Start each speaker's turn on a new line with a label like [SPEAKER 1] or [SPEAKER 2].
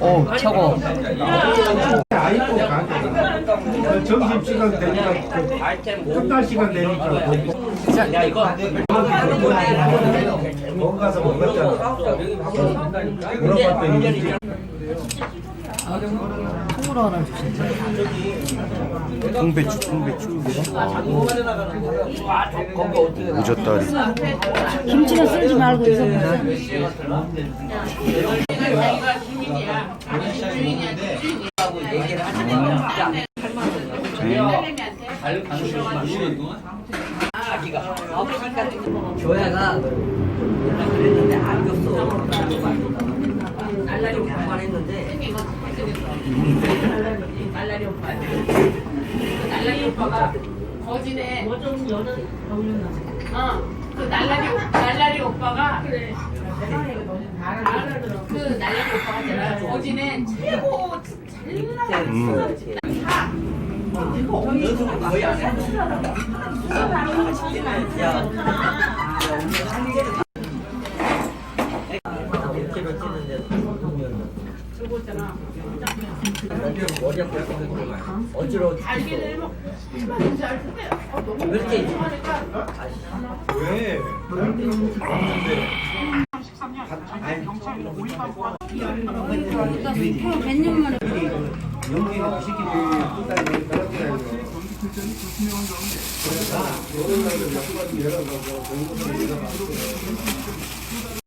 [SPEAKER 1] 오 최고
[SPEAKER 2] 점심 시간 되니까 끝날 시간 되니까 못 가서 먹었잖아. 물어봤더니
[SPEAKER 1] 통으로 하나 주신다
[SPEAKER 3] 통배추 통배추. 우젓다리.
[SPEAKER 4] 김치는 쓸지 말고 이거
[SPEAKER 1] 교회가 연락 그랬는데 안 줬어 날라리 오빠만 했는데
[SPEAKER 5] 날라리 오빠. 그 날라리 오빠가 거진에 어, 그 날라리 오- 날라리 오빠가 그래. 그 날라리 오빠가 있잖아. 거진에 최고 잘 나갔어.
[SPEAKER 1] 어지러워
[SPEAKER 5] 알기를 뭐 정말 잘 근데 어, 너
[SPEAKER 1] 무왜 이렇게
[SPEAKER 2] 왜?
[SPEAKER 4] 몇년 만에
[SPEAKER 2] 연기는 시키지 끝까지 떨어뜨려야 돼.